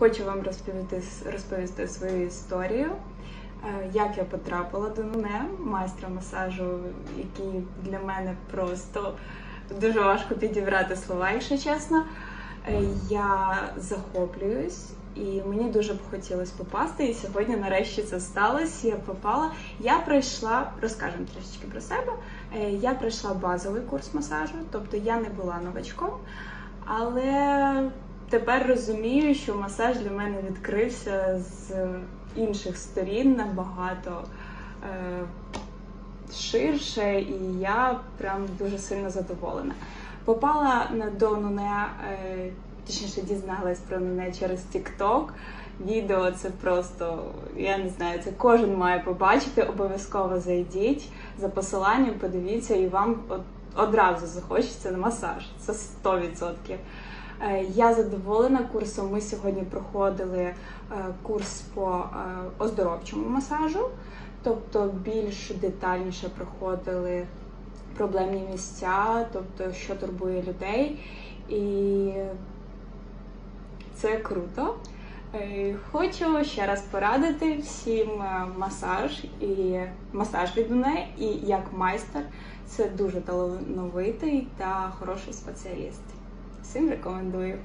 Хочу вам розповісти, розповісти свою історію, е, як я потрапила до мене, майстра масажу, який для мене просто дуже важко підібрати слова, якщо чесно. Е, Я захоплююсь і мені дуже б хотілося попасти. І сьогодні, нарешті, це сталося. Я попала. Я пройшла, розкажемо трішечки про себе. Е, Я пройшла базовий курс масажу, тобто я не була новачком, але тепер розумію, що масаж для мене відкрився з інших сторін набагато е, ширше, і я прям дуже сильно задоволена. Попала на до Нуне, е, точніше дізналась про Нуне через TikTok. Відео це просто, я не знаю, це кожен має побачити. Обов'язково зайдіть за посиланням, подивіться, і вам одразу захочеться на масаж. Це 100%. Е, Я задоволена курсом. Ми сьогодні проходили е, курс по е, оздоровчому масажу, тобто більш детальніше проходили проблемні місця, тобто що турбує людей. І це круто. Хочу ще раз порадити всім масаж і масаж від мене, і як майстер це дуже талановитий та хороший спеціаліст. Всім рекомендую.